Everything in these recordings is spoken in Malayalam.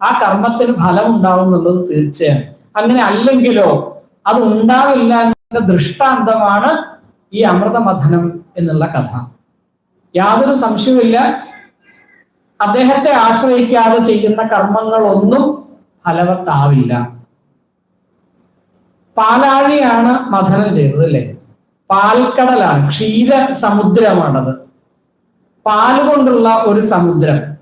ആ കർമ്മത്തിന് ഫലം ഉണ്ടാവും എന്നുള്ളത് തീർച്ചയാണ്. അങ്ങനെ അല്ലെങ്കിലോ അത് ഉണ്ടാവില്ല എന്ന ദൃഷ്ടാന്തമാണ് ഈ അമൃതമഥനം എന്നുള്ള കഥ. യാതൊരു സംശയവുമില്ല. അദ്ദേഹത്തെ ആശ്രയിക്കാതെ ചെയ്യുന്ന കർമ്മങ്ങളൊന്നും ഫലവത്താവില്ല. പാലാഴിയാണ് മഥനം ചെയ്തത് അല്ലേ? പാൽക്കടലാണ് ക്ഷീര സമുദ്രമാണത് പാൽ കൊണ്ടുള്ള ഒരു സമുദ്രം.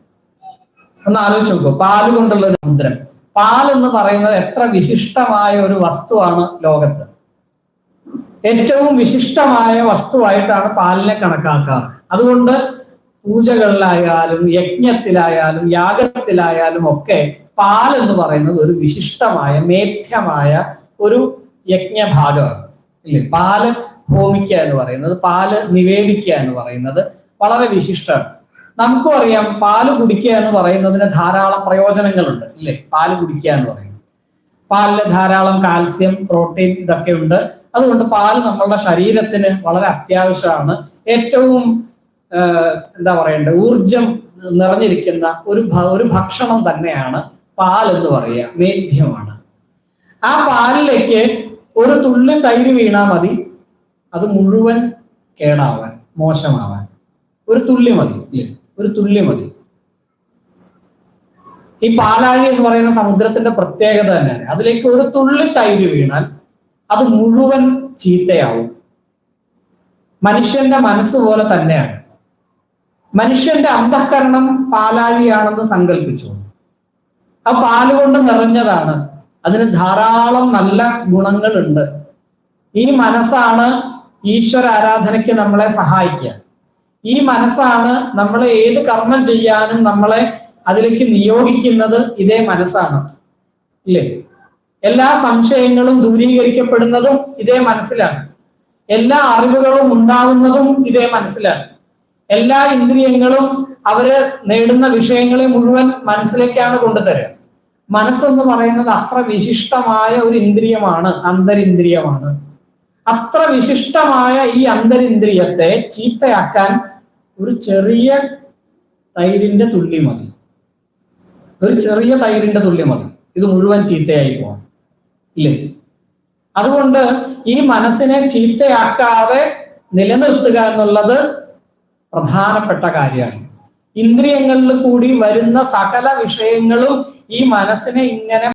ഒന്ന് ആലോചിച്ച് നോക്കൂ. പാൽ കൊണ്ടുള്ള ഒരു സമുദ്രം പാൽ എന്ന് പറയുന്നത് എത്ര വിശിഷ്ടമായ ഒരു വസ്തുവാണ് ലോകത്ത്. ഏറ്റവും വിശിഷ്ടമായ വസ്തുവായിട്ടാണ് പാലിനെ കണക്കാക്കാറ്. അതുകൊണ്ട് പൂജകളിലായാലും യജ്ഞത്തിലായാലും യാഗത്തിലായാലും ഒക്കെ പാൽ എന്ന് പറയുന്നത് ഒരു വിശിഷ്ടമായ മേധ്യമായ ഒരു യജ്ഞഭാഗമാണ്. ഇല്ലേ? പാൽ ഹോമിക്കുക എന്ന് പറയുന്നത് പാൽ നിവേദിക്കുക എന്ന് പറയുന്നത് വളരെ വിശിഷ്ടമാണ്. നമുക്കും അറിയാം പാൽ കുടിക്കുക എന്ന് പറയുന്നതിന് ധാരാളം പ്രയോജനങ്ങളുണ്ട് ഇല്ലേ പാൽ കുടിക്കുക എന്ന് പറയുന്നത്. പാലിൽ ധാരാളം കാൽസ്യം പ്രോട്ടീൻ ഇതൊക്കെ ഉണ്ട്. അതുകൊണ്ട് പാൽ നമ്മളുടെ ശരീരത്തിന് വളരെ അത്യാവശ്യമാണ്. ഏറ്റവും എന്താ പറയണ്ടത് ഊർജം നിറഞ്ഞിരിക്കുന്ന ഒരു ഒരു ഭക്ഷണം തന്നെയാണ് പാൽ എന്ന് പറയുക മേധ്യമാണ് ആ പാലിലേക്ക് ഒരു തുള്ളി തൈര് വീണാ മതി. അത് മുഴുവൻ കേടാവാൻ മോശമാവാൻ. ഒരു തുള്ളി മതി ഇല്ലേ? ഒരു തുള്ളി മതി. ഈ പാലാഴി എന്ന് പറയുന്ന സമുദ്രത്തിന്റെ പ്രത്യേകത തന്നെയാണ്. അതിലേക്ക് ഒരു തുള്ളി തൈര് വീണാൽ അത് മുഴുവൻ ചീത്തയാവും. മനുഷ്യന്റെ മനസ്സ് പോലെ തന്നെയാണ്. മനുഷ്യന്റെ അന്തഃകരണം പാലാഴിയാണെന്ന് സങ്കല്പിച്ചു ആ പാൽ കൊണ്ട് നിറഞ്ഞതാണ്. അതിന് ധാരാളം നല്ല ഗുണങ്ങളുണ്ട്. ഈ മനസ്സാണ് ഈശ്വര ആരാധനയ്ക്ക് നമ്മളെ സഹായിക്കുക. ഈ മനസ്സാണ് നമ്മളെ ഏത് കർമ്മം ചെയ്യാനും നമ്മളെ അതിലേക്ക് നിയോഗിക്കുന്നത് ഇതേ മനസ്സാണ്. ഇല്ലേ? എല്ലാ സംശയങ്ങളും ദൂരീകരിക്കപ്പെടുന്നതും ഇതേ മനസ്സിലാണ്. എല്ലാ അറിവുകളും ഉണ്ടാകുന്നതും ഇതേ മനസ്സിലാണ്. എല്ലാ ഇന്ദ്രിയങ്ങളും അവർ നേടുന്ന വിഷയങ്ങളെ മുഴുവൻ മനസ്സിലേക്കാണ് കൊണ്ടുതരിക മനസ്സെന്ന് പറയുന്നത് അത്ര വിശിഷ്ടമായ ഒരു ഇന്ദ്രിയമാണ് അന്തരിന്ദ്രിയമാണ്. അത്ര വിശിഷ്ടമായ ഈ അന്തരിന്ദ്രിയത്തെ ചീത്തയാക്കാൻ ഒരു ചെറിയ തൈരിന്റെ തുള്ളി മതി. ഒരു ചെറിയ തൈരിന്റെ തുള്ളി മതി. ഇത് മുഴുവൻ ചീത്തയായി പോവാം. ഇല്ലേ? അതുകൊണ്ട് ഈ മനസ്സിനെ ചീത്തയാക്കാതെ നിലനിർത്തുക എന്നുള്ളത് പ്രധാനപ്പെട്ട കാര്യമാണ്. ഇന്ദ്രിയങ്ങളിൽ കൂടി വരുന്ന സകല വിഷയങ്ങളും ഈ മനസ്സിനെ ഇങ്ങനെ